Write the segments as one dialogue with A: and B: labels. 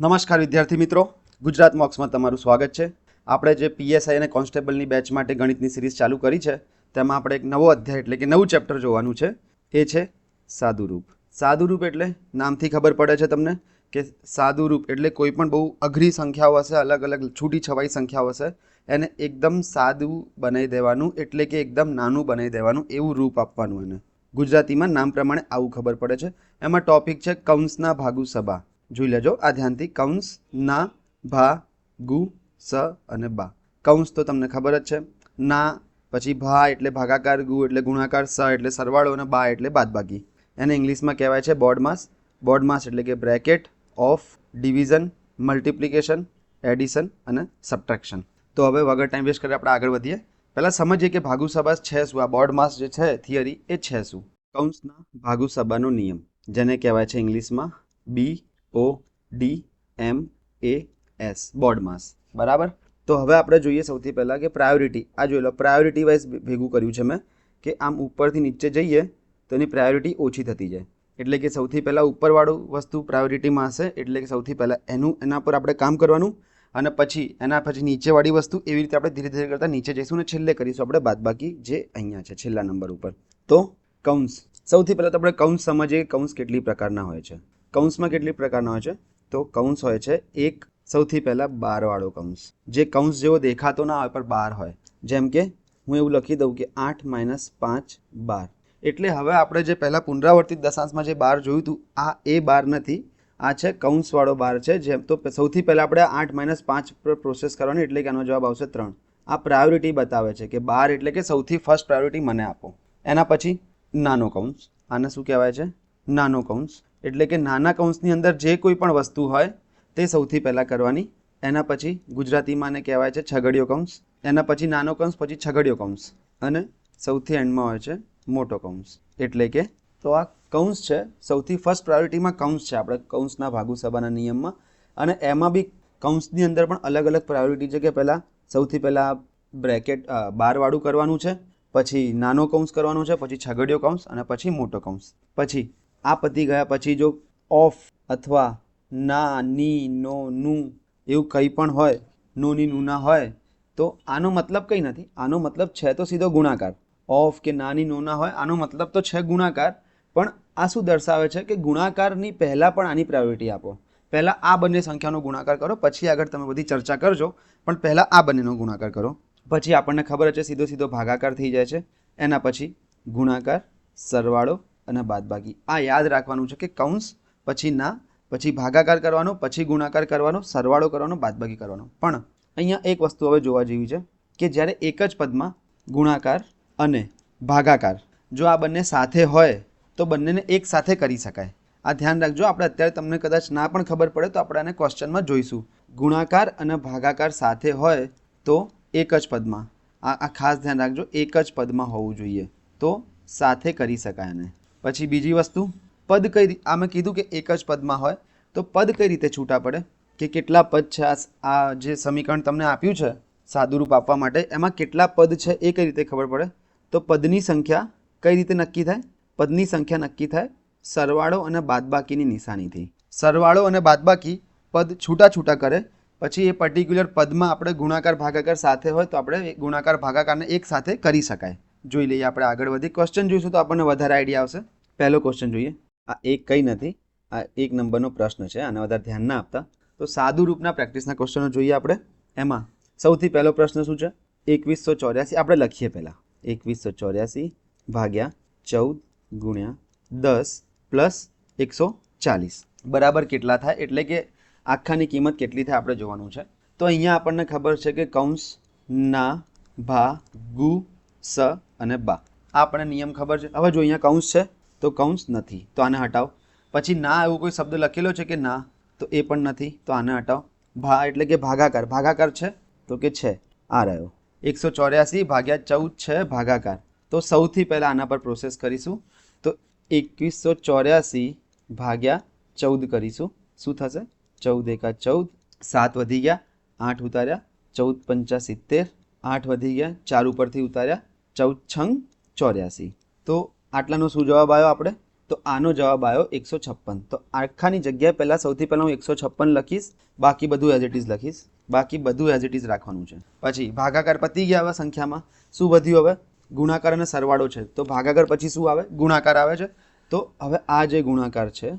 A: નમસ્કાર વિદ્યાર્થી મિત્રો. ગુજરાત મોક્સમાં તમારું સ્વાગત છે. આપણે જે પીએસઆઈ અને કોન્સ્ટેબલની બેચ માટે ગણિતની સિરીઝ ચાલુ કરી છે, તેમાં આપણે એક નવો અધ્યાય એટલે કે નવું ચેપ્ટર જોવાનું છે. એ છે સાદુરૂપ. સાદુરૂપ એટલે નામથી ખબર પડે છે તમને કે સાદુરૂપ એટલે કોઈ પણ બહુ અઘરી સંખ્યાઓ હશે, અલગ અલગ છૂટી છવાઈ સંખ્યાઓ હશે, એને એકદમ સાદું બનાવી દેવાનું એટલે કે એકદમ નાનું બનાવી દેવાનું એવું રૂપ આપવાનું એને. ગુજરાતીમાં નામ પ્રમાણે આવું ખબર પડે છે. એમાં ટોપિક છે કૌંસના ભાગુ સભા. જોઈ લેજો. આ ધ્યાનથી કૌંસ, ના, ભા, ગુ, સ અને બા. કૌંસ તો તમને ખબર જ છે. ના, પછી ભા એટલે ભાગાકાર, ગુ એટલે ગુણાકાર, સ એટલે સરવાળો અને બા એટલે બાદબાકી. એને ઇંગ્લિશમાં કહેવાય છે બોર્ડ માસ. બોર્ડ માસ એટલે કે bracket of division, multiplication, addition અને સબટ્રેક્શન. તો હવે વગર ટાઈમ વેસ્ટ કરી આપણે આગળ વધીએ. પહેલાં સમજીએ કે ભાગુ સભા છે શું? આ બોર્ડ માસ જે છે, થિયરી એ છે શું? કૌંસના ભાગુ સભાનો નિયમ. જેને કહેવાય છે ઇંગ્લિશમાં B O D M A S BODMAS બરાબર? તો હવે આપણે જોઈએ સૌથી પહેલાં કે પ્રાયોરિટી આ જોઈ લો પ્રાયોરિટી વાઇઝ ભેગું કર્યું છે મેં કે આમ ઉપરથી નીચે જઈએ તો એની પ્રાયોરિટી ઓછી થતી જાય. એટલે કે સૌથી પહેલાં ઉપરવાળું વસ્તુ પ્રાયોરિટીમાં હશે, એટલે કે સૌથી પહેલાં એનું, એના પર આપણે કામ કરવાનું અને પછી એના પછી નીચેવાળી વસ્તુ એવી રીતે આપણે ધીરે ધીરે કરતાં નીચે જઈશું અને છેલ્લે કરીશું આપણે બાદબાકી જે અહીંયા છે, છેલ્લા નંબર ઉપર. તો કૌંસ સૌથી પહેલાં તો આપણે કૌંસ સમજીએ કૌંસ કેટલી પ્રકારના હોય છે. કૌંસમાં કેટલી પ્રકારના હોય છે? તો કૌંસ હોય છે એક સૌથી પહેલાં બારવાળો કૌંસ. જે કૌંસ જેવો દેખાતો ના હોય, પણ બાર હોય. જેમ કે, હું એવું લખી દઉં કે આઠ માઇનસ પાંચ બાર. એટલે હવે આપણે જે પહેલાં પુનરાવર્તિત દશાંશમાં જે બાર જોયું હતું, આ એ બાર નથી. આ છે કૌંસવાળો બાર છે, જેમ તો સૌથી પહેલાં આપણે આઠ માઇનસ પાંચ પર પ્રોસેસ કરવાની, એટલે કે આનો જવાબ આવશે ત્રણ. આ પ્રાયોરિટી બતાવે છે કે બાર એટલે કે સૌથી ફર્સ્ટ પ્રાયોરિટી મને આપો. એના પછી નાનો કૌંસ. આને શું કહેવાય છે? નાનો કૌંસ. એટલે કે નાના કૌંસની અંદર જે કોઈ પણ વસ્તુ હોય, તે સૌથી પહેલાં કરવાની. એના પછી ગુજરાતીમાં એને કહેવાય છે છગડીયો કૌંસ. એના પછી નાનો કૌંસ, પછી છગડીયો કૌંસ. અને સૌથી એન્ડમાં હોય છે મોટો કૌંસ. એટલે કે તો આ કૌંસ છે સૌથી ફર્સ્ટ પ્રાયોરિટીમાં કૌંસ છે આપણે કૌંસના ભાગુ સભાના નિયમમાં. અને એમાં બી કૌંસની અંદર પણ અલગ અલગ પ્રાયોરિટી છે કે પહેલાં સૌથી પહેલાં બ્રેકેટ બારવાળું કરવાનું છે. પછી નાનો કૌંસ કરવાનો છે, પછી છગડીયો કૌંસ અને પછી મોટો કૌંસ. પછી આ પતી ગયા પછી જો ઓફ અથવા ના, ની, નો, નું એવું કંઈ પણ હોય, નો, ની, નું ના હોય, તો આનો મતલબ કંઈ નથી. આનો મતલબ છે તો સીધો ગુણાકાર. ઓફ કે નાની નો, ના હોય, આનો મતલબ તો છે ગુણાકાર. પણ આ શું દર્શાવે છે કે ગુણાકારની પહેલાં પણ આની પ્રાયોરિટી આપો. પહેલાં આ બંને સંખ્યાનો ગુણાકાર કરો, પછી આગળ તમે બધી ચર્ચા કરજો, પણ પહેલાં આ બંનેનો ગુણાકાર કરો. પછી આપણને ખબર છે સીધો સીધો ભાગાકાર થઈ જાય છે. એના પછી ગુણાકાર, સરવાળો અને બાદબાકી. આ યાદ રાખવાનું છે કે કૌંસ પછી ના પછી ભાગાકાર કરવાનો, પછી ગુણાકાર કરવાનો, સરવાળો કરવાનો, બાદબાકી કરવાનો. પણ અહીંયા એક વસ્તુ હવે જોવા જેવી છે કે જ્યારે એક જ પદમાં ગુણાકાર અને ભાગાકાર જો આ બંને સાથે હોય, તો બંનેને એક સાથે કરી શકાય. આ ધ્યાન રાખજો, આપણે અત્યારે તમને કદાચ ના પણ ખબર પડે તો આપણે આને ક્વેશ્ચનમાં જોઈશું. ગુણાકાર અને ભાગાકાર સાથે હોય તો એક જ પદમાં. આ ખાસ ધ્યાન રાખજો, એક જ પદમાં હોવું જોઈએ. તો સાથે કરી શકાય એને પછી બીજી વસ્તુ, પદ કઈ આમે કીધું કે એક જ પદમાં હોય, તો પદ કઈ રીતે છૂટા પડે? કે કેટલા પદ છે આ જે સમીકરણ તમને આપ્યું છે, સાદુરૂપ આપવા માટે, એમાં કેટલા પદ છે એ કઈ રીતે ખબર પડે? તો પદની સંખ્યા કઈ રીતે નક્કી થાય? પદની સંખ્યા નક્કી થાય સરવાળો અને બાદબાકીની નિશાનીથી. સરવાળો અને બાદબાકી પદ છૂટા છૂટા કરે, પછી એ પર્ટિક્યુલર પદમાં આપણે ગુણાકાર ભાગાકાર સાથે હોય તો આપણે ગુણાકાર ભાગાકારને એક સાથે કરી શકાય. જોઈ લઈએ. આપણે આગળ વધી ક્વેશ્ચન જોઈશું તો આપણને વધારે આઈડિયા આવશે. પહેલો ક્વેશ્ચન જોઈએ. આ એક કંઈ નથી. આ એક નંબરનો પ્રશ્ન છે. આને વધારે ધ્યાન ના આપતા. તો સાદુ રૂપના પ્રેક્ટિસના ક્વેશ્ચનો જોઈએ આપણે. એમાં સૌથી પહેલો પ્રશ્ન શું છે? એકવીસો ચોર્યાસી. આપણે લખીએ પહેલાં. એકવીસો ચોર્યાસી ભાગ્યા ચૌદ ગુણ્યા દસ પ્લસ એકસો ચાલીસ. બરાબર કેટલા થાય? એટલે કે આખાની કિંમત કેટલી થાય આપણે જોવાનું છે. તો અહીંયા આપણને ખબર છે કે કૌંસ ના ભા ગુ સ અને બા. આ આપણને નિયમ ખબર છે. હવે જો અહીંયા કૌંસ છે, તો કૌંસ નથી. તો આને હટાવો. પછી ના એવો કોઈ શબ્દ લખેલો છે કે ના, તો એ પણ નથી. તો આને હટાવો. ભા એટલે કે ભાગાકાર. ભાગાકાર છે, તો કે છે. આ રહ્યો. એકસો ચોર્યાસી ભાગ્યા ચૌદ છે, ભાગાકાર. તો સૌથી પહેલાં આના પર પ્રોસેસ કરીશું. તો એકવીસો ચોર્યાસી ભાગ્યા ચૌદ કરીશું. શું થશે? ચૌદ એકા ચૌદ, સાત વધી ગયા, આઠ ઉતાર્યા, ચૌદ પંચા સિત્તેર, આઠ વધી ગયા, ચાર ઉપરથી ઉતાર્યા ચૌદ છંગ ચોર્યાસી. તો આટલાનો શું જવાબ આવ્યો આપણે? તો આનો જવાબ આવ્યો એકસો છપ્પન. તો આખાની જગ્યાએ પહેલાં સૌથી પહેલાં હું એકસો છપ્પન લખીશ, બાકી બધું એઝ ઇટ ઇઝ લખીશ. બાકી બધું એઝ ઇટ ઇઝ રાખવાનું છે. પછી ભાગાકાર પતી ગયા હવે સંખ્યામાં. શું વધ્યું હવે? ગુણાકાર અને સરવાળો છે. તો ભાગાકાર પછી શું આવે? ગુણાકાર આવે છે. તો હવે આ જે ગુણાકાર છે,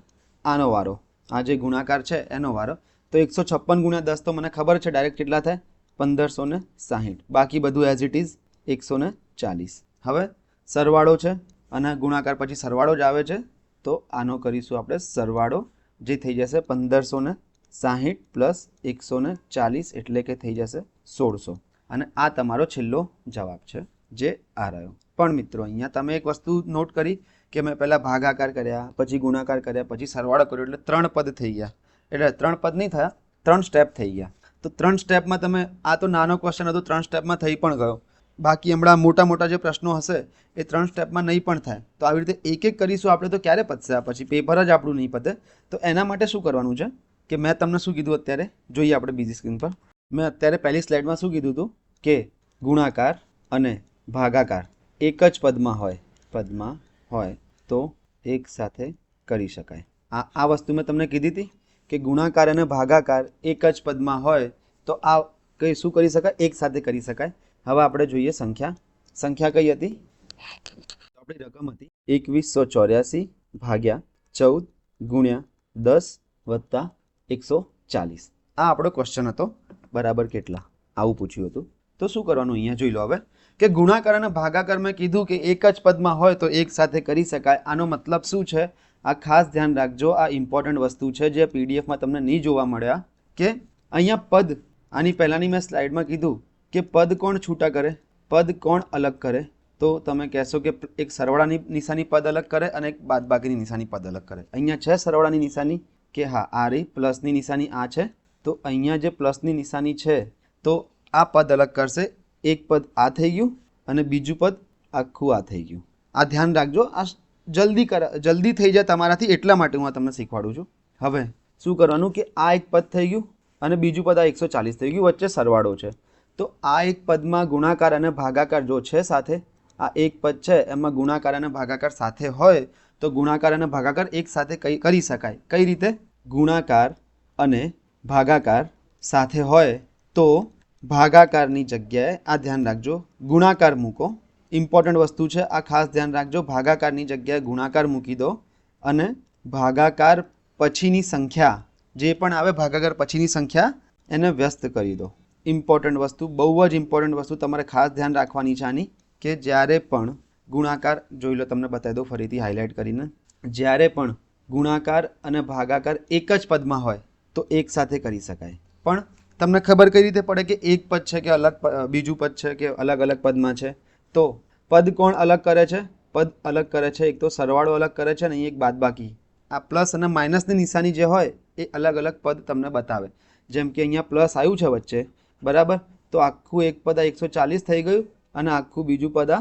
A: આનો વારો. આ જે ગુણાકાર છે, એનો વારો. તો એકસો છપ્પન ગુણ્યા દસ તો મને ખબર છે, ડાયરેક્ટ કેટલા થાય? પંદરસો ને સાહીઠ. બાકી બધું એઝ ઇટ ઇઝ એકસો ને ચાલીસ. હવે સરવાળો છે અને ગુણાકાર પછી સરવાળો જ આવે છે, તો આનો કરીશું આપણે સરવાળો, જે થઈ જશે પંદરસો ને સાહીઠ પ્લસ એકસો ને ચાલીસ એટલે કે થઈ જશે સોળસો. અને આ તમારો છેલ્લો જવાબ છે, જે આ રહ્યો. પણ મિત્રો, અહીંયા તમે એક વસ્તુ નોટ કરી કે મેં પહેલાં ભાગાકાર કર્યા, પછી ગુણાકાર કર્યા, પછી સરવાળો કર્યો, એટલે ત્રણ પદ થઈ ગયા. એટલે ત્રણ પદ નહીં થયા, ત્રણ સ્ટેપ થઈ ગયા. તો ત્રણ સ્ટેપમાં તમે, આ તો નાનો ક્વેશ્ચન હતો, ત્રણ સ્ટેપમાં થઈ પણ ગયો. બાકી હમણાં મોટા મોટા જે પ્રશ્નો હશે, એ ત્રણ સ્ટેપમાં નહીં પણ થાય. તો આવી રીતે એક એક કરીશું આપણે તો ક્યારે પતશે આ પછી? પેપર જ આપણું નહીં પતે. તો એના માટે શું કરવાનું છે? કે મેં તમને શું કીધું અત્યારે? જોઈએ આપણે બીજી સ્ક્રીન પર. મેં અત્યારે પહેલી સ્લાઇડમાં શું કીધું હતું? કે ગુણાકાર અને ભાગાકાર એક જ પદમાં હોય પદમાં હોય તો એક સાથે કરી શકાય. આ આ વસ્તુ મેં તમને કીધી હતી કે ગુણાકાર અને ભાગાકાર એક જ પદમાં હોય તો આ કઈ શું કરી શકાય? એક સાથે કરી શકાય. હવે આપણે જોઈએ સંખ્યા. સંખ્યા કઈ હતી? આપણી રકમ હતી એકવીસો ચોર્યાસી ભાગ્યા ચૌદ ગુણ્યા દસ વત્તા એકસો ચાલીસ. આ આપણો ક્વેશ્ચન હતો. બરાબર કેટલા? આવું પૂછ્યું હતું. તો શું કરવાનું? અહીંયા જોઈ લો હવે. કે ગુણાકાર અને ભાગાકાર મેં કીધું કે એક જ પદમાં હોય તો એક સાથે કરી શકાય. આનો મતલબ શું છે? આ ખાસ ધ્યાન રાખજો. આ ઇમ્પોર્ટન્ટ વસ્તુ છે જે પીડીએફમાં તમને નહીં જોવા મળ્યા. કે અહીંયા પદ આની પહેલાંની મેં સ્લાઇડમાં કીધું કે પદ કોણ છૂટા કરે, પદ કોણ અલગ કરે. તો તમે કહેશો કે એક સરવાળાની નિશાની પદ અલગ કરે અને એક બાદબાકીની નિશાની પદ અલગ કરે. અહીંયા છે સરવાળાની નિશાની કે હા, આ રહી, પ્લસની નિશાની આ છે. તો અહીંયા જે પ્લસની નિશાની છે, તો આ પદ અલગ કરશે. એક પદ આ થઈ ગયું અને બીજું પદ આખું આ થઈ ગયું. આ ધ્યાન રાખજો, આ જલ્દી કર, જલ્દી થઈ જાય તમારાથી એટલા માટે હું આ તમને શીખવાડું છું. હવે શું કરવાનું કે આ એક પદ થઈ ગયું અને બીજું પદ આ એકસો ચાલીસ થઈ ગયું, વચ્ચે સરવાળો છે. તો આ એક પદમાં ગુણાકાર અને ભાગાકાર જો છે સાથે, આ એક પદ છે, એમાં ગુણાકાર અને ભાગાકાર સાથે હોય, તો ગુણાકાર અને ભાગાકાર એક સાથે કઈ, કરી શકાય. કઈ રીતે? ગુણાકાર અને ભાગાકાર સાથે હોય, તો ભાગાકારની જગ્યાએ, આ ધ્યાન રાખજો, ગુણાકાર મૂકો. ઇમ્પોર્ટન્ટ વસ્તુ છે, આ ખાસ ધ્યાન રાખજો, ભાગાકારની જગ્યાએ ગુણાકાર મૂકી દો અને ભાગાકાર પછીની સંખ્યા જે પણ આવે ભાગાકાર પછીની સંખ્યા, એને વ્યસ્ત કરી દો. ઇમ્પોર્ટન્ટ વસ્તુ, બહુ જ ઇમ્પોર્ટન્ટ વસ્તુ તમારે ખાસ ધ્યાન રાખવાની છે આની, કે જ્યારે પણ ગુણાકાર, જોઈ લો તમને બતાવી દઉં ફરીથી હાઇલાઇટ કરીને, જ્યારે પણ ગુણાકાર અને ભાગાકાર એક જ પદમાં હોય, તો એક સાથે કરી શકાય. પણ તમને ખબર કઈ રીતે પડે કે એક પદ છે કે અલગ બીજું પદ છે કે અલગ અલગ પદમાં છે? તો પદ કોણ અલગ કરે છે? પદ અલગ કરે છે, એક તો સરવાળો અલગ કરે છે અને એક બાદબાકી. આ પ્લસ અને માઇનસની નિશાની જે હોય એ અલગ અલગ પદ તમને બતાવે. જેમ કે અહીંયા પ્લસ આવ્યું છે વચ્ચે, બરાબર? તો આખું એક પદ આ એકસો ચાલીસ થઈ ગયું અને આખું બીજું પદ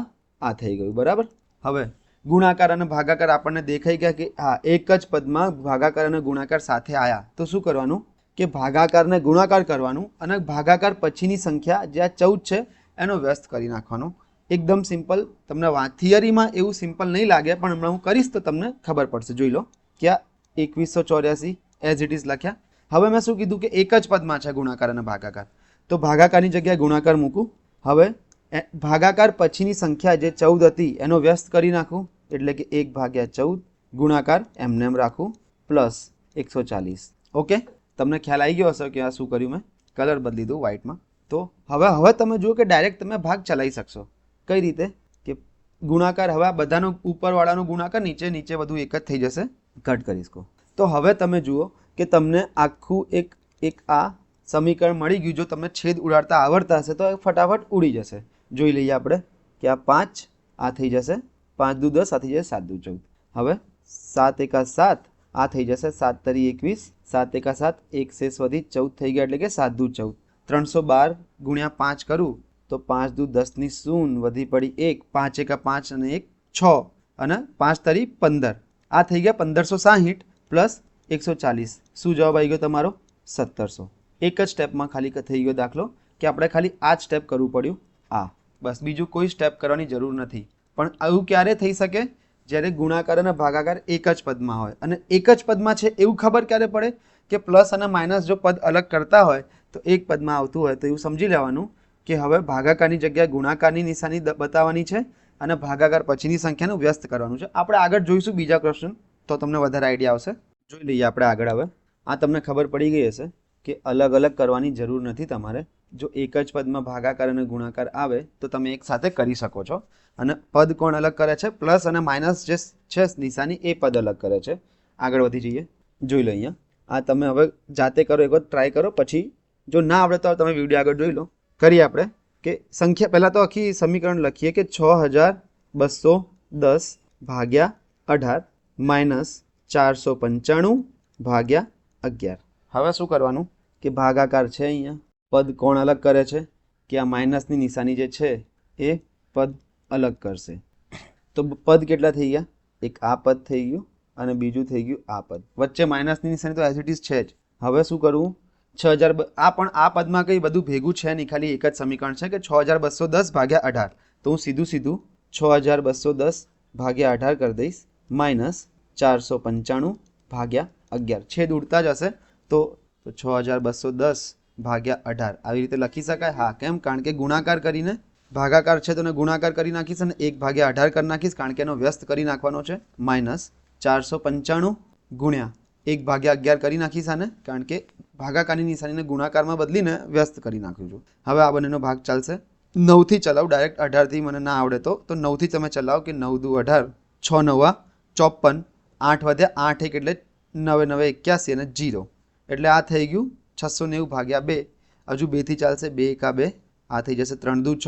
A: આ થઈ ગયું, બરાબર? હવે, ગુણાકાર અને ભાગાકાર આપણને દેખાઈ ગયા કે હા, એક જ પદમાં ભાગાકાર અને ગુણાકાર સાથે આવ્યા તો શું કરવાનું? કે ભાગાકારને ગુણાકાર કરવાનું અને ભાગાકાર પછીની સંખ્યા જે આ ચૌદ છે, એનો વ્યસ્ત કરી નાખવાનો. એકદમ સિમ્પલ. તમને વાત થિયરીમાં એવું સિમ્પલ નહીં લાગે, પણ હમણાં હું કરીશ તો તમને ખબર પડશે. જોઈ લો કે આ એકવીસો ચોર્યાસી. એઝ ઇટ ઇઝ લખ્યા. હવે મેં શું કીધું કે એક જ પદમાં છે ગુણાકાર અને ભાગાકાર. તો ભાગાકારની જગ્યાએ ગુણાકાર મૂકું. હવે ભાગાકાર પછીની સંખ્યા જે ચૌદ હતી, એનો વ્યસ્ત કરી નાખું. એટલે કે એક ભાગ્યા ચૌદ ગુણાકાર એમને એમ રાખું. પ્લસ એકસો ચાલીસ. ઓકે તમને ખ્યાલ આવી ગયો હશે કે આ શું કર્યું મેં? કલર બદલી દઉં વ્હાઇટમાં તો હવે હવે તમે જુઓ કે ડાયરેક્ટ તમે ભાગ ચલાવી શકશો. કઈ રીતે? કે ગુણાકાર હવે આ બધાનો ઉપરવાળાનો ગુણાકાર નીચે નીચે બધું એક જ થઈ જશે. કટ કરીશ તો હવે તમે જુઓ કે તમને આખું એક એક આ સમીકરણ મળી ગયું જો તમને છેદ ઉડાડતા આવડતા હશે તો એ ફટાફટ ઉડી જશે. જોઈ લઈએ આપણે કે આ પાંચ, આ થઈ જશે પાંચ દુ દસ, આ થઈ જશે સાત દુ ચૌદ. હવે સાત એકા સાત, આ થઈ જશે સાત તરી એકવીસ, સાત એકા સાત, એક શેષ વધી ચૌદ થઈ ગયા એટલે કે સાત દુ ચૌદ. ત્રણસો બાર ગુણ્યા પાંચ કરું તો પાંચ દુ દસની શૂન વધી પડી એક, પાંચ એકા પાંચ અને એક છ અને પાંચ તરી પંદર. આ થઈ ગયા પંદરસો સાહીઠ. પ્લસ એકસો ચાલીસ. શું જવાબ આવી ગયો તમારો? સત્તરસો. એક જ સ્ટેપમાં ખાલી થઈ ગયો દાખલો કે આપણે ખાલી આ જ સ્ટેપ કરવું પડ્યું? આ. બસ બીજું કોઈ સ્ટેપ કરવાની જરૂર નથી. પણ આવું ક્યારે થઈ શકે? જ્યારે ગુણાકાર અને ભાગાકાર એક જ પદમાં હોય. અને એક જ પદમાં છે એવું ખબર ક્યારે પડે? કે પ્લસ અને માઇનસ જો પદ અલગ કરતા હોય, તો એક પદમાં આવતું હોય. તો એવું સમજી લેવાનું કે હવે ભાગાકારની જગ્યાએ ગુણાકારની નિશાની બતાવવાની છે અને ભાગાકાર પછીની સંખ્યાનું વ્યસ્ત કરવાનું છે. આપણે આગળ જોઈશું બીજા ક્વેશ્ચન તો તમને વધારે આઈડિયા આવશે. જોઈ લઈએ આપણે આગળ હવે. આ તમને ખબર પડી ગઈ હશે કે અલગ અલગ કરવાની જરૂર નથી તમારે. જો એક જ પદમાં ભાગાકાર અને ગુણાકાર આવે, તો તમે એક સાથે કરી શકો છો. અને પદ કોણ અલગ કરે છે? પ્લસ અને માઇનસ જે છે નિશાની એ પદ અલગ કરે છે. આગળ વધી જઈએ. જોઈ લો અહીંયા આ તમે હવે જાતે કરો, એક વખત ટ્રાય કરો. પછી જો ના આવડે તો તમે વીડિયો આગળ જોઈ લો. કરીએ આપણે કે સંખ્યા, પહેલાં તો આખી સમીકરણ લખીએ કે છ હજાર બસો દસ ભાગ્યા અઢાર. માઇનસ ચારસો પંચાણું ભાગ્યા અગિયાર. હવે શું કરવાનું? કે ભાગાકાર છે અહીંયા. પદ કોણ અલગ કરે છે? કે આ માઇનસની નિશાની જે છે, એ પદ અલગ કરશે. તો પદ કેટલા થઈ ગયા? એક આ પદ થઈ ગયું અને બીજું થઈ ગયું આ પદ. વચ્ચે માઇનસની નિશાની તો એઝ ઇટ ઇઝ છે જ. હવે શું કરવું? છ હજાર આ પણ આ પદમાં કંઈ બધું ભેગું છે નહીં, ખાલી એક જ સમીકરણ છે કે છ હજાર બસો દસ ભાગ્યા અઢાર. તો હું સીધું સીધું છ હજાર બસો દસ ભાગ્યા અઢાર કરી દઈશ માઇનસ ચારસો પંચાણું ભાગ્યા અગિયાર. છેદ ઉડતા જ હશે તો છ હજાર બસો દસ ભાગ્યા અઢાર. આવી રીતે લખી શકાય? હા, કેમ? કારણ કે ગુણાકાર કરીને ભાગાકાર છે તો ગુણાકાર કરી નાખીશ અને એક ભાગ્યા અઢાર કરી નાખીશ કારણ કે એનો વ્યસ્ત કરી નાખવાનો છે. માઇનસ ચારસો પંચાણું ગુણ્યા એક ભાગ્યા અગિયાર કરી નાખીશ આને, કારણ કે ભાગાકારની નિશાનીને ગુણાકારમાં બદલીને વ્યસ્ત કરી નાખ્યું છું. હવે આ બંનેનો ભાગ ચાલશે. નવથી ચલાવ, ડાયરેક્ટ અઢારથી મને ના આવડે તો. તો નવથી તમે ચલાવો કે નવ દુ અઢાર? છ નવા, ચોપન આઠ વધ્યા આઠ એક એટલે નવે નવે એક્યાસી અને જીરો. એટલે આ થઈ ગયું છસો નેવું ભાગ્યા બે. હજુ બેથી ચાલશે બે એકા બે. આ થઈ જશે ત્રણ દુ છ,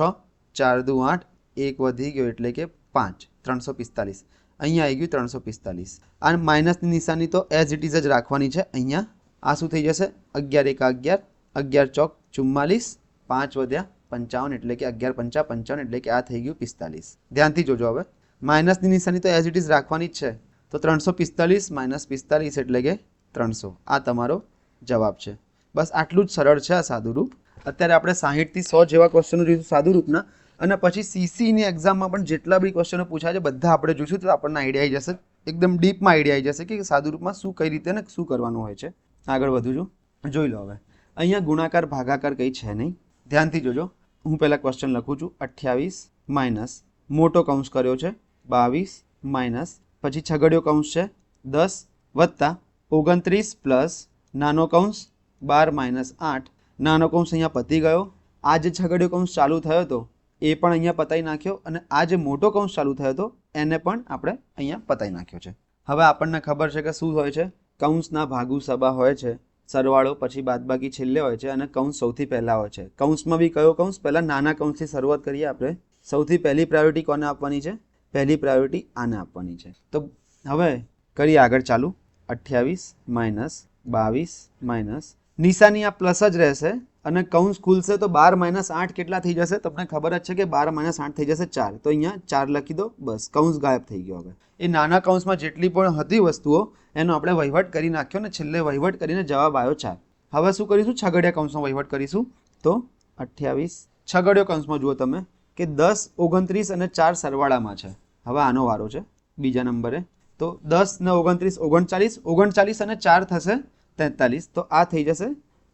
A: ચાર દુ આઠ, એક વધી ગયો એટલે કે પાંચ. ત્રણસો પિસ્તાલીસ. અહીંયા આવી ગયું ત્રણસો પિસ્તાલીસ. આ માઇનસની નિશાની તો એઝ ઇટ ઇઝ જ રાખવાની છે. અહીંયા આ શું થઈ જશે? અગિયાર એકા અગિયાર અગિયાર ચોક ચુમ્માલીસ, પાંચ વધ્યા પંચાવન એટલે કે અગિયાર પંચા પંચાવન એટલે કે આ થઈ ગયું પિસ્તાલીસ. ધ્યાનથી જોજો હવે. માઇનસની નિશાની તો એઝ ઇટ ઇઝ રાખવાની જ છે. તો ત્રણસો પિસ્તાલીસ માઇનસ પિસ્તાલીસ એટલે કે ત્રણસો. આ તમારો જવાબ છે. બસ આટલું જ સરળ છે આ સાદુરૂપ. અત્યારે આપણે સાહીઠથી સો જેવા ક્વેશ્ચનો જોઈશું સાદુરૂપના. અને પછી સીસીની એક્ઝામમાં પણ જેટલા બી ક્વેશ્ચનો પૂછાય છે, બધા આપણે જોઈશું તો આપણને આઈડિયા આવી જશે. એકદમ ડીપમાં આઈડિયા આવી જશે કે સાદુરૂપમાં શું કઈ રીતે ને શું કરવાનું હોય છે. આગળ વધું છું. જોઈ લો હવે. અહીંયા ગુણાકાર, ભાગાકાર કંઈ છે નહીં. ધ્યાનથી જોજો. હું પહેલાં ક્વેશ્ચન લખું છું. અઠ્યાવીસ માઇનસ, મોટો કૌંસ કર્યો છે. બાવીસ માઇનસ પછી છગડીયો કૌંસ છે. દસ વત્તા ઓગણત્રીસ પ્લસ નાનો કૌંસ બાર માઇનસ આઠ. નાનો કૌંસ અહીંયા પતી ગયો. આ જે છગડીયો કૌંસ ચાલુ થયો હતો, એ પણ અહીંયા પતાવી નાખ્યો અને આ જે મોટો કૌંસ ચાલુ થયો હતો, એને પણ આપણે અહીંયા પતાવી નાખ્યો છે. હવે આપણને ખબર છે કે શું હોય છે? કૌંસના ભાગુ સભા હોય છે, સરવાળો પછી બાદબાકી છેલ્લે હોય છે અને કૌંસ સૌથી પહેલાં હોય છે. કૌંસમાં બી કયો કૌંસ? પહેલાં નાના કૌંસથી શરૂઆત કરીએ આપણે. સૌથી પહેલી પ્રાયોરિટી કોને આપવાની છે? પહેલી પ્રાયોરિટી આને આપવાની છે. તો હવે કરીએ આગળ ચાલુ. અઠ્યાવીસ માઇનસ બાવીસ માઇનસ નિશાની આ પ્લસ જ રહેશે અને કૌંસ ખુલશે તો બાર માઇનસ આઠ કેટલા થઈ જશે? તમને ખબર જ છે કે બાર માઇનસ આઠ થઈ જશે ચાર. તો અહીંયા ચાર લખી દો, બસ. કૌંસ ગાયબ થઈ ગયો હવે. એ નાના કૌંસમાં જેટલી પણ હતી વસ્તુઓ, એનો આપણે વહીવટ કરી નાખ્યો ને છેલ્લે વહીવટ કરીને જવાબ આવ્યો ચાર. હવે શું કરીશું? છગડિયા કૌંસનો વહીવટ કરીશું. તો અઠ્યાવીસ છગડિયો કૌંસમાં જુઓ તમે કે દસ, ઓગણત્રીસ અને ચાર સરવાળામાં છે. હવે આનો વારો છે, બીજા નંબરે. તો દસ ને ઓગણત્રીસ, ઓગણચાલીસ ઓગણચાલીસ અને ચાર થશે તેતાલીસ. તો આ થઈ જશે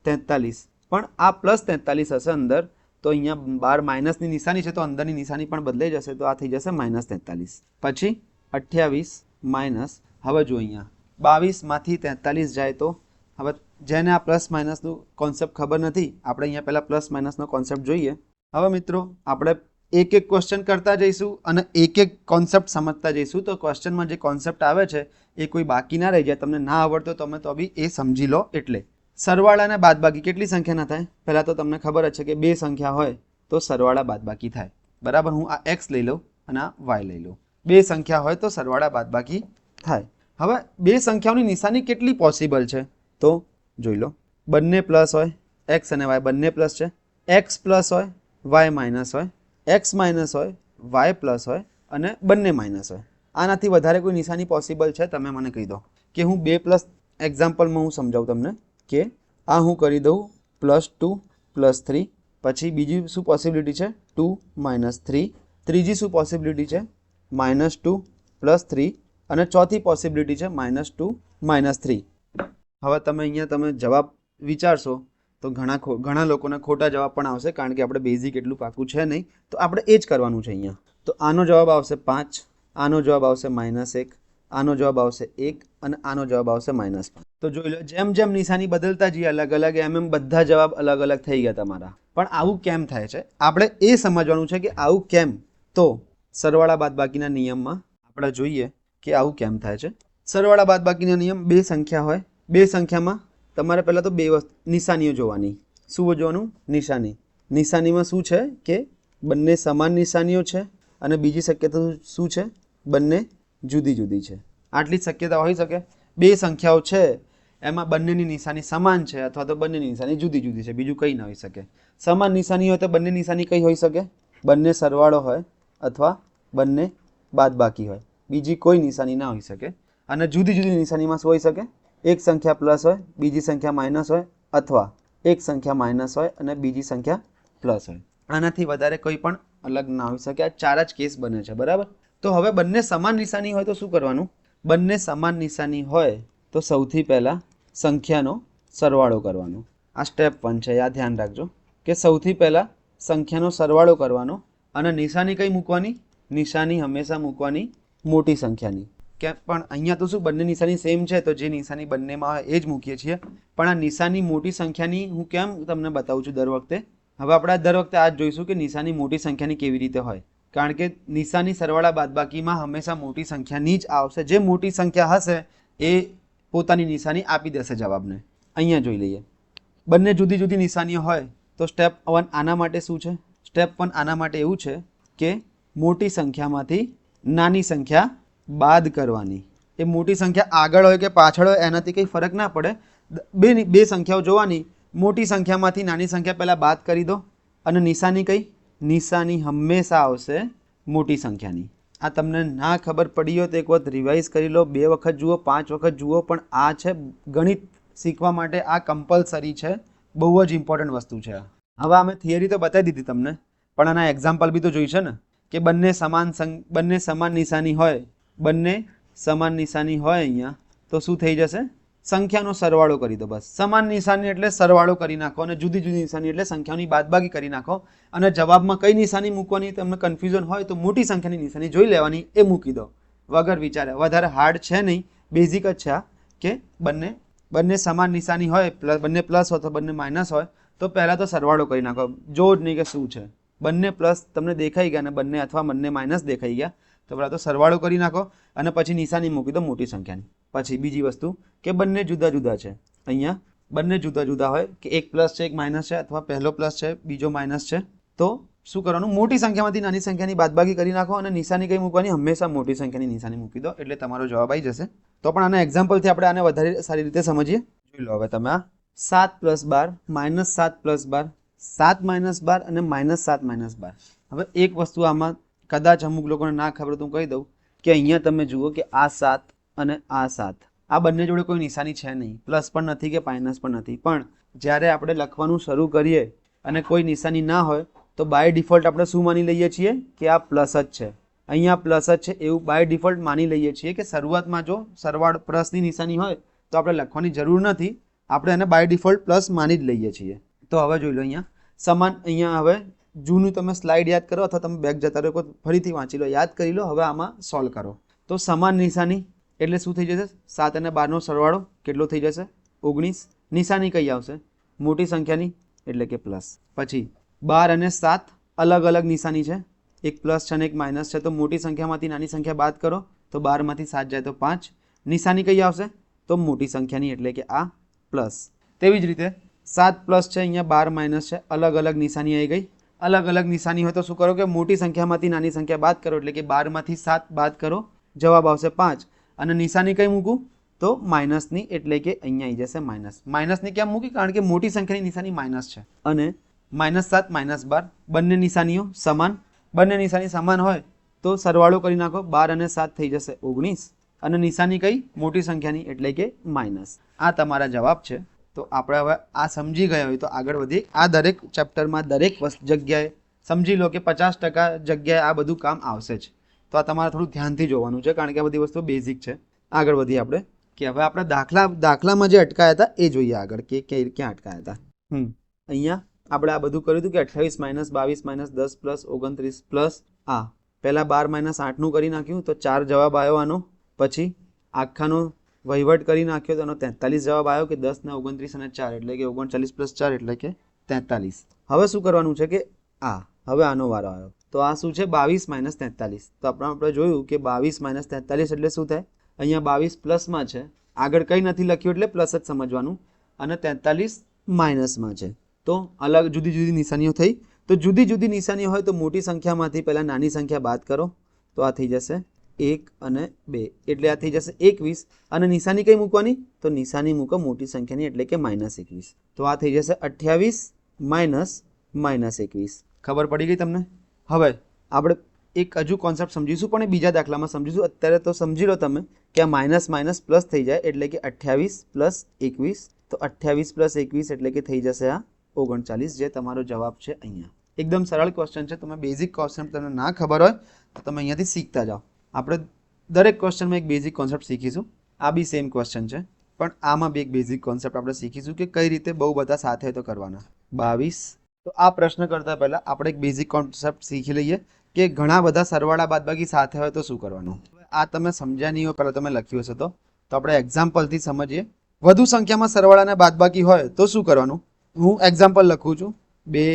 A: તેતાલીસ. પણ આ પ્લસ તેતાલીસ હશે અંદર, તો અહીંયા બાર માઇનસની નિશાની છે, તો અંદરની નિશાની પણ બદલાઈ જશે, તો આ થઈ જશે માઇનસ તેતાલીસ. પછી અઠ્યાવીસ માઇનસ, હવે જો અહીંયા બાવીસમાંથી તેતાલીસ જાય તો, હવે જેને આ પ્લસ માઇનસનું કોન્સેપ્ટ ખબર નથી, આપણે અહીંયા પહેલાં પ્લસ માઇનસનો કોન્સેપ્ટ જોઈએ. હવે મિત્રો, આપણે એક એક ક્વેશ્ચન કરતા જઈશું અને એક એક કોન્સેપ્ટ સમજતા જઈશું. તો ક્વેશ્ચનમાં જે કોન્સેપ્ટ આવે છે, એ કોઈ બાકી ના રહી જાય, તમને ના આવડતો તમે તો બી એ સમજી લો એટલે. સરવાળા અને બાદબાકી કેટલી સંખ્યાના થાય? પહેલાં તો તમને ખબર જ છે કે બે સંખ્યા હોય તો સરવાળા બાદબાકી થાય. બરાબર, હું આ એક્સ લઈ લઉં અને આ વાય લઈ લઉં. બે સંખ્યા હોય તો સરવાળા બાદબાકી થાય. હવે બે સંખ્યાઓની નિશાની કેટલી પોસિબલ છે? તો જોઈ લો. બંને પ્લસ હોય એક્સ અને વાય બંને પ્લસ છે. એક્સ પ્લસ હોય વાય માઇનસ હોય. એક્સ માઇનસ હોય વાય પ્લસ હોય અને બંને માઇનસ હોય. આનાથી વધારે કોઈ નિશાની પોસિબલ છે? તમે મને કહી દો. કે હું બે પ્લસ એક્ઝામ્પલમાં હું સમજાવું તમને કે આ હું કરી દઉં પ્લસ ટુ પ્લસ થ્રી પછી બીજી શું પોસિબિલિટી છે? ટુ માઇનસ થ્રી ત્રીજી શું પોસિબિલિટી છે? માઇનસ ટુ પ્લસ થ્રી અને ચોથી પોસિબિલિટી છે? માઇનસ ટુ માઇનસ થ્રી હવે તમે અહીંયા તમે જવાબ વિચારશો તો ઘણા ઘણા લોકોને ખોટા જવાબ પણ આવશે કારણ કે આપણે બેઝિક એટલું પાકું છે નહીં. તો આપણે એ જ કરવાનું છે અહીંયા. તો આનો જવાબ આવશે પાંચ, આનો જવાબ આવશે માઇનસ એક, આનો જવાબ આવશે એક અને આનો જવાબ આવશે માઇનસ પાંચ. તો જોઈ લો, જેમ જેમ નિશાની બદલતા જઈએ અલગ અલગ, એમ એમ બધા જવાબ અલગ અલગ થઈ ગયા તમારા. પણ આવું કેમ થાય છે? આપણે એ સમજવાનું છે કે આવું કેમ? તો સરવાળા બાદબાકીના નિયમમાં આપણે જોઈએ કે આવું કેમ થાય છે. સરવાળા બાદબાકીનો નિયમ બે સંખ્યા હોય. બે સંખ્યામાં તમારે પહેલાં તો બે વસ્તુ, નિશાનીઓ જોવાની. શું જોવાનું? નિશાની. નિશાનીમાં શું છે કે બંને સમાન નિશાનીઓ છે અને બીજી શક્યતા શું છે? બંને જુદી જુદી છે. આટલી જ શક્યતા હોઈ શકે. બે સંખ્યાઓ છે, એમાં બંનેની નિશાની સમાન છે અથવા તો બંનેની નિશાની જુદી જુદી છે. બીજું કંઈ ન હોઈ શકે. સમાન નિશાની હોય તો બંને નિશાની કઈ હોઈ શકે? બંને સરવાળો હોય અથવા બંને બાદબાકી હોય. બીજી કોઈ નિશાની ના હોઈ શકે. અને જુદી જુદી નિશાનીમાં શું હોઈ શકે? એક સંખ્યા પ્લસ હોય, બીજી સંખ્યા માઇનસ હોય, અથવા એક સંખ્યા માઇનસ હોય અને બીજી સંખ્યા પ્લસ હોય. આનાથી વધારે કોઈ પણ અલગ ના હોઈ શકે. આ ચાર જ કેસ બને છે, બરાબર? તો હવે બંને સમાન નિશાની હોય તો શું કરવાનું? બંને સમાન નિશાની હોય તો સૌથી પહેલાં સંખ્યાનો સરવાળો કરવાનો. આ સ્ટેપ વન છે આ ધ્યાન રાખજો કે સૌથી પહેલાં સંખ્યાનો સરવાળો કરવાનો અને નિશાની કઈ મૂકવાની? નિશાની હંમેશા મૂકવાની મોટી સંખ્યાની. કે પણ અહીંયા તો શું બંને નિશાની સેમ છે? તો જે નિશાની બંનેમાં એ જ મૂકીએ છીએ. પણ આ નિશાની મોટી સંખ્યાની હું કેમ તમને બતાવું છું દર વખતે? હવે આપણે દર વખતે આ જ જોઈશું કે નિશાની મોટી સંખ્યાની કેવી રીતે હોય. કારણ કે નિશાની સરવાળા બાદબાકીમાં હંમેશા મોટી સંખ્યાની જ આવશે. જે મોટી સંખ્યા હશે એ પોતાની નિશાની આપી દેશે જવાબને. અહીંયા જોઈ લઈએ. બંને જુદી જુદી નિશાનીઓ હોય તો સ્ટેપ વન આના માટે શું છે? સ્ટેપ વન આના માટે એવું છે કે મોટી સંખ્યામાંથી નાની સંખ્યા બાદ કરવાની. એ મોટી સંખ્યા આગળ હોય કે પાછળ હોય, એનાથી કંઈ ફરક ના પડે. બે બે સંખ્યાઓ જોવાની. મોટી સંખ્યામાંથી નાની સંખ્યા પહેલાં બાદ કરી દો. અને નિશાની કઈ? નિશાની હંમેશા આવશે મોટી સંખ્યાની. આ તમને ના ખબર પડી હોય તો એક વખત રિવાઇઝ કરી લો. બે વખત જુઓ, પાંચ વખત જુઓ, પણ આ છે ગણિત શીખવા માટે આ કમ્પલસરી છે. બહુ જ ઇમ્પોર્ટન્ટ વસ્તુ છે. હવે અમે થિયરી તો બતાવી દીધી તમને. પણ આના એક્ઝામ્પલ બી તો જોઈશે ને? કે બંને સમાન બંને સમાન નિશાની હોય બંને સમાન નિશાની હોય અહીંયા, તો શું થઈ જશે? સંખ્યાનો સરવાળો કરી દો બસ. સમાન નિશાની એટલે સરવાળો કરી નાખો અને જુદી જુદી નિશાની એટલે સંખ્યાઓની બાદબાકી કરી નાખો. અને જવાબમાં કઈ નિશાની મૂકવાની? તમને કન્ફ્યુઝન હોય તો મોટી સંખ્યાની નિશાની જોઈ લેવાની, એ મૂકી દો. વગર વિચારે વધારે હાર્ડ છે નહીં. બેઝિક જ છે કે બંને બંને સમાન નિશાની હોય બંને પ્લસ હોય તો બંને માઇનસ હોય, તો પહેલાં તો સરવાળો કરી નાખો. જો જ નહીં કે શું છે. બંને પ્લસ તમને દેખાઈ ગયા અને બંને અથવા બંને માઇનસ દેખાઈ ગયા. તો પહેલાં તો સરવાળો કરી નાખો અને પછી નિશાની મૂકી દો મોટી સંખ્યાની. પછી બીજી વસ્તુ કે બંને જુદા જુદા છે. અહીંયા બંને જુદા જુદા હોય કે એક પ્લસ છે, એક માઇનસ છે અથવા પહેલો પ્લસ છે, બીજો માઇનસ છે. તો શું કરવાનું? મોટી સંખ્યામાંથી નાની સંખ્યાની બાદબાકી કરી નાખો અને નિશાની કઈ મૂકવાની? હંમેશા મોટી સંખ્યાની નિશાની મૂકી દો એટલે તમારો જવાબ આવી જશે. તો પણ આના એક્ઝામ્પલથી આપણે આને વધારે સારી રીતે સમજીએ. જોઈ લો હવે તમે આ. સાત પ્લસ બાર માઇનસ સાત પ્લસ બાર, સાત માઇનસ બાર અને માઇનસ સાત માઇનસ બાર. હવે એક વસ્તુ આમાં કદાચ અમુક લોકોને ના ખબર તો હું કહી દઉં કે અહીંયા તમે જુઓ કે આ સાત અને આ સાત. આ બંને જોડે કોઈ નિશાની છે નહીં. પ્લસ પણ નથી કે માઇનસ પણ નથી. પણ જ્યારે આપણે લખવાનું શરૂ કરીએ અને કોઈ નિશાની ના હોય, તો બાય ડિફોલ્ટ આપણે શું માની લઈએ છીએ? કે આ પ્લસ જ છે. અહીંયા પ્લસ જ છે એવું બાય ડિફોલ્ટ માની લઈએ છીએ કે શરૂઆતમાં જો સરવાળ પ્લસની નિશાની હોય, તો આપણે લખવાની જરૂર નથી. આપણે એને બાય ડિફોલ્ટ પ્લસ માની જ લઈએ છીએ. તો હવે જોઈ લો અહીંયા. સમાન અહીંયા હવે જૂનું તમે સ્લાઇડ યાદ કરો અથવા તમે બેક જતા રહો ફરીથી વાંચી લો, યાદ કરી લો, હવે આમાં સોલ્વ કરો. તો સમાન નિશાની એટલે શું થઈ જશે? સાત અને બારનો સરવાળો કેટલો થઈ જશે? ઓગણીસ. નિશાની કઈ આવશે? મોટી સંખ્યાની, એટલે કે પ્લસ પછી, બાર અને સાત અલગ અલગ નિશાની છે. એક પ્લસ છે અને એક માઇનસ છે. તો મોટી સંખ્યામાંથી નાની સંખ્યા બાદ કરો. તો બારમાંથી સાત જાય તો પાંચ. નિશાની કઈ આવશે? તો મોટી સંખ્યાની, એટલે કે આ પ્લસ તેવી જ રીતે, સાત પ્લસ છે, અહીંયા બાર માઇનસ છે. અલગ અલગ નિશાની આવી ગઈ. અલગ અલગ નિશાની હોય તો શું કરો કે મોટી સંખ્યામાંથી નાની સંખ્યા બાદ કરો એટલે કે બારમાંથી સાત બાદ કરો, જવાબ આવશે પાંચ. અને નિશાની કઈ મૂકું? તો માઇનસની એટલે કે અહીંયા આવી જશે માઇનસ. માઇનસની કેમ મૂકી? કારણ કે મોટી સંખ્યાની નિશાની માઇનસ છે. અને માઇનસ સાત, માઇનસ બાર, બંને નિશાનીઓ સમાન. બંને નિશાની સમાન હોય તો સરવાળો કરી નાખો. બાર અને સાત થઈ જશે ઓગણીસ. અને નિશાની કઈ? મોટી સંખ્યાની એટલે કે માઇનસ. આ તમારા જવાબ છે. તો આપણે હવે આ સમજી ગયા હોય તો આગળ વધી. આ દરેક ચેપ્ટરમાં દરેક જગ્યાએ સમજી લો કે પચાસ ટકા જગ્યાએ આ બધું કામ આવશે જ. તો આ તમારે થોડું ધ્યાનથી જોવાનું છે કારણ કે આ બધી વસ્તુ બેઝિક છે. આગળ વધીએ આપણે કે હવે આપણે દાખલા, દાખલામાં જે અટકાયા હતા એ જોઈએ આગળ કે કે ક્યાં અટકાયા હતા. હમ. અહીંયા આપણે આ બધું કર્યું હતું કે અઠ્યાવીસ માઇનસ બાવીસ માઇનસ દસ પ્લસ ઓગણત્રીસ પ્લસ આ. પહેલાં બાર માઇનસ આઠનું કરી નાખ્યું તો ચાર જવાબ આવ્યો આનો. પછી આખાનો વહીવટ કરી નાખ્યો તો એનો તેતાલીસ જવાબ આવ્યો કે દસ ને ઓગણત્રીસ અને ચાર, એટલે કે ઓગણચાલીસ પ્લસ ચાર એટલે કે તેતાલીસ. હવે શું કરવાનું છે કે આ, હવે આનો વારો આવ્યો. તો આ શું છે? બાવીસ માઇનસ તેતાલીસ. તો આપણે આપણે જોયું કે બાવીસ માઇનસ તેતાલીસ એટલે શું થાય? અહીંયા બાવીસ પ્લસમાં છે. આગળ કંઈ નથી લખ્યું એટલે પ્લસ જ સમજવાનું. અને તેતાલીસ માઇનસમાં છે. તો અલગ જુદી જુદી નિશાનીઓ થઈ. તો જુદી જુદી નિશાનીઓ હોય તો મોટી સંખ્યામાંથી પહેલાં નાની સંખ્યા બાદ કરો. તો આ થઈ જશે. એક અને બે. એટલે આ થઈ જશે એકવીસ. અને નિશાની કઈ મૂકવાની? તો નિશાની મૂકો મોટી સંખ્યાની, એટલે કે માઇનસ એકવીસ. તો આ થઈ જશે અઠ્યાવીસ માઇનસ માઇનસ એકવીસ. ખબર પડી ગઈ તમને? હવે આપણે એક હજુ કોન્સેપ્ટ સમજીશું, પણ બીજા દાખલામાં સમજીશું. અત્યારે તો સમજી લો તમે કે આ માઇનસ માઇનસ પ્લસ થઈ જાય, એટલે કે અઠ્યાવીસ પ્લસ એકવીસ. તો અઠ્યાવીસ પ્લસ એકવીસ એટલે કે થઈ જશે આ ઓગણચાલીસ, જે તમારો જવાબ છે અહીંયા. એકદમ સરળ ક્વેશ્ચન છે. તમે બેઝિક ક્વેશ્ચન તમને ના ખબર હોય, તો તમે અહીંયાથી શીખતા જાઓ. આપણે દરેક ક્વેશ્ચનમાં એક બેઝિક કોન્સેપ્ટ શીખીશું. આ બી સેમ ક્વેશ્ચન છે, પણ આમાં બી એક બેઝિક કોન્સેપ્ટ આપણે શીખીશું કે કઈ રીતે બહુ બધા સાથે તો કરવાના. બાવીસ. તો આ પ્રશ્ન કરતા પહેલા આપણે એક બેઝિક કોન્સેપ્ટ શીખી લઈએ કે ઘણા બધા સરવાળા બાદબાકી સાથે હોય તો શું કરવાનું? આ તમે સમજ્યા નહીં હોય, પહેલાં તમે લખ્યું હશે તો. તો આપણે એક્ઝામ્પલથી સમજીએ. વધુ સંખ્યામાં સરવાળાને બાદબાકી હોય તો શું કરવાનું? હું એક્ઝામ્પલ લખું છું. બે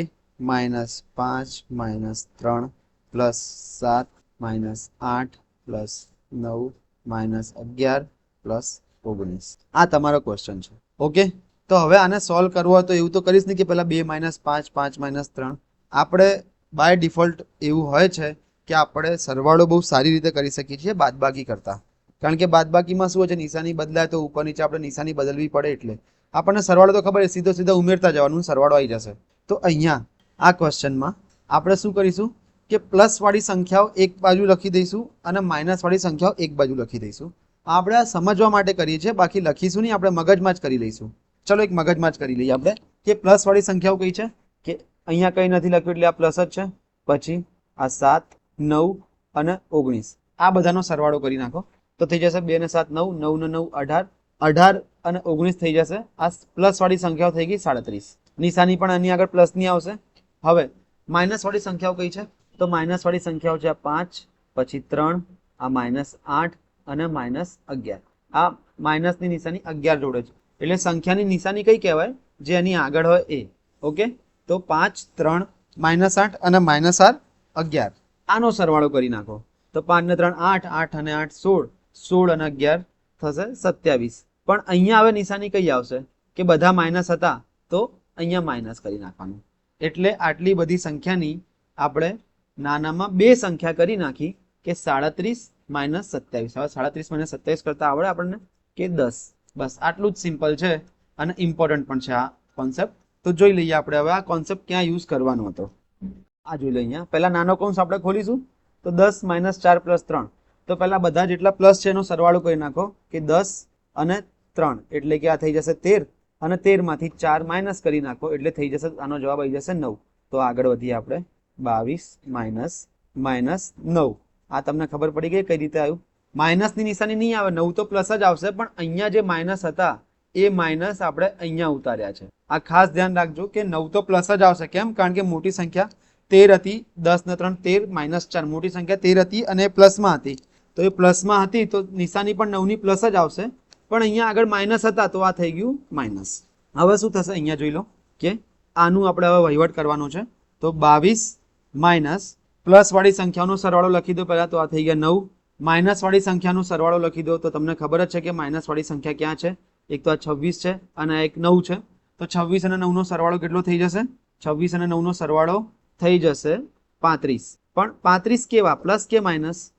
A: માઇનસ પાંચ માઇનસ ત્રણ પ્લસ સાત માઇનસ આઠ પ્લસ નવ માઇનસ અગિયાર પ્લસ ઓગણીસ. આ તમારો ક્વેશ્ચન છે. ઓકે તો હવે આને સોલ્વ કરવો હોય તો એવું તો કરીશ નહીં કે પહેલાં બે માઇનસ પાંચ પાંચ માઇનસ ત્રણ. આપણે બાય ડિફોલ્ટ એવું હોય છે કે આપણે સરવાળો બહુ સારી રીતે કરી શકીએ છીએ બાદબાકી કરતાં. કારણ કે બાદબાકીમાં શું હોય છે? નિશાની બદલાય તો ઉપર નીચે આપણે નિશાની બદલવી પડે એટલે. આપણને સરવાળો તો ખબર છે, સીધો સીધો ઉમેરતા જવાનું, સરવાળો આવી જશે. તો અહીંયા, આ ક્વેશ્ચનમાં આપણે શું કરીશું? કે પ્લસ વાળી સંખ્યાઓ એક બાજુ લખી દઈશું અને માઇનસ વાળી સંખ્યાઓ એક બાજુ લખી દઈશું. આપણે આ સમજવા માટે કરીએ છીએ, બાકી લખીશું નહીં, આપણે મગજમાં જ કરી લઈશું. ચલો એક મગજમાં જ કરી લઈએ આપણે. કે પ્લસ વાળી સંખ્યાઓ કઈ છે? કે અહીંયા કંઈ નથી લખ્યું એટલે આ પ્લસ જ છે. પછી આ સાત, નવ અને ઓગણીસ. આ બધાનો સરવાળો કરી નાખો. તો થઈ જશે બે ને સાત, નવ નવ ને નવ, અઢાર. અઢાર અને ઓગણીસ થઈ જશે. આ પ્લસ વાળી સંખ્યાઓ થઈ ગઈ સાડત્રીસ. નિશાની પણ આની આગળ પ્લસની આવશે. હવે માઇનસ વાળી સંખ્યાઓ કઈ છે? તો માઇનસ વાળી સંખ્યાઓ છે આ પાંચ, પછી ત્રણ, આ માઇનસ આઠ અને માઇનસ અગિયાર. આ માઇનસની નિશાની અગિયાર જોડે છે. એટલે સંખ્યાની નિશાની કઈ કહેવાય? જે એની આગળ હોય એ. ઓકે તો પાંચ, ત્રણ માઇનસ આઠ અને માઇનસ આઠ, અગિયાર. આનો સરવાળો કરી નાખો. તો પાંચ ને ત્રણ, આઠ આઠ અને આઠ, સોળ. સોળ અને અગિયાર થશે સત્યાવીસ. પણ અહીંયા હવે નિશાની કઈ આવશે? કે બધા માઇનસ હતા, તો અહીંયા માઇનસ કરી નાખવાનું. એટલે આટલી બધી સંખ્યાની આપણે નાનામાં બે સંખ્યા કરી નાખી કે સાડત્રીસ માઇનસ સત્યાવીસ. હવે સાડત્રીસ માઇનસ સત્યાવીસ કરતા આવડે આપણને કે દસ. બસ, આટલું જ સિમ્પલ છે અને ઇમ્પોર્ટન્ટ પણ છે આ કોન્સેપ્ટ તો જોઈ લઈએ આપણે હવે આ કોન્સેપ્ટ ક્યાં યુઝ કરવાનો હતો. આ જોઈ લઈએ અહીંયા. પહેલા નાનો કૌંસ આપણે ખોલીશું. તો દસ માઇનસ ચાર પ્લસ ત્રણ. તો પહેલા બધા જેટલા પ્લસ છે એનો સરવાળો કરી નાખો કે દસ અને ત્રણ. એટલે કે આ થઈ જશે તેર અને તેરમાંથી ચાર માઇનસ કરી નાખો એટલે થઈ જશે, આનો જવાબ આવી જશે નવ. તો આગળ વધીએ આપણે. બાવીસ, માઇનસ માઇનસ નવ. આ તમને ખબર પડી ગઈ કઈ રીતે આવ્યું? માઇનસની નિશાની નહીં આવે, નવ તો પ્લસ જ આવશે, પણ અહીંયા જે માઇનસ હતા, એ માઇનસ આપણે અહીંયા ઉતાર્યા છે. આ ખાસ ધ્યાન રાખજો કે નવ તો પ્લસ જ આવશે. કેમ? કારણ કે મોટી સંખ્યા તેર હતી, દસ ને ત્રણ તેર, માઇનસ ચાર. મોટી સંખ્યા તેર હતી અને પ્લસમાં હતી. તો એ પ્લસમાં હતી, તો નિશાની પણ નવની પ્લસ જ આવશે. પણ અહીંયા આગળ માઇનસ હતા, તો આ થઈ ગયું માઇનસ. હવે શું થશે? અહીંયા જોઈ લો કે આનું આપણે હવે વહીવટ કરવાનો છે. તો બાવીસ માઇનસ પ્લસ વાળી સંખ્યાનો સરવાળો લખી દો. પહેલાં તો આ થઈ ગયા નવ. માઇનસ વાળી સંખ્યાનો સરવાળો લખી દો તો તમને ખબર જ છે કે માઇનસ વાળી સંખ્યા ક્યાં છે? એક તો આ છવ્વીસ છે અને એક નવ છે. તો છવ્વીસ અને નવનો સરવાળો કેટલો થઈ જશે? છવ્વીસ અને નવનો સરવાળો થઈ જશે પાંત્રીસ. પણ પાંત્રીસ કેવા? પ્લસ કે માઇનસ?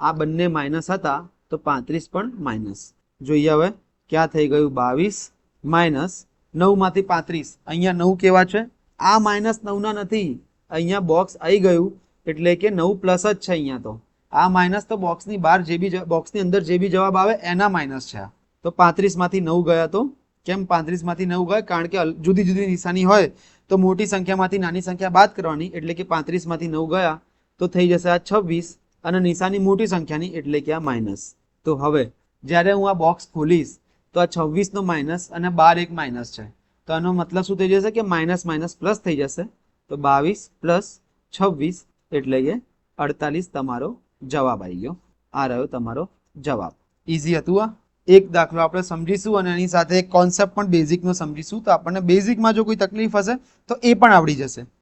A: આ બંને માઇનસ હતા તો પાંત્રીસ પણ માઇનસ. જોઈએ હવે ક્યાં થઈ ગયું? બાવીસ માઇનસ નવમાંથી પાંત્રીસ. અહીંયા નવ કેવા છે? આ માઇનસ નવના નથી. અહીંયા બોક્સ આવી ગયું, એટલે કે નવ પ્લસ જ છે અહીંયા તો. આ માઇનસ તો બોક્સની બહાર જે બી બોક્સની અંદર જે બી જવાબ આવે, એના માઇનસ છે. તો પાંત્રીસમાંથી નવ ગયા તો? કેમ પાંત્રીસમાંથી નવ ગયા? કારણ કે જુદી જુદી નિશાની હોય, તો મોટી સંખ્યામાંથી નાની સંખ્યા બાદ કરવાની, એટલે કે પાંત્રીસમાંથી નવ ગયા, તો થઈ જશે આ છવ્વીસ, અને નિશાની મોટી સંખ્યાની, એટલે કે આ માઇનસ તો હવે, જ્યારે હું આ બોક્સ ખોલીશ, તો આ છવ્વીસનો માઇનસ અને બાર એક માઇનસ છે. તો આનો મતલબ શું થઈ જશે કે માઇનસ માઇનસ પ્લસ થઈ જશે? તો બાવીસ પ્લસ છવ્વીસ એટલે કે અડતાલીસ તમારો જવાબ આવી ગયો. આ રહ્યો તમારો જવાબ. ઇઝી હતું આ. એક દાખલો આપણે સમજીશું અને એની સાથે એક કોન્સેપ્ટ પણ બેઝિકનો સમજીશું. તો આપણને બેઝિકમાં જો કોઈ તકલીફ હશે તો એ પણ આવડી જશે.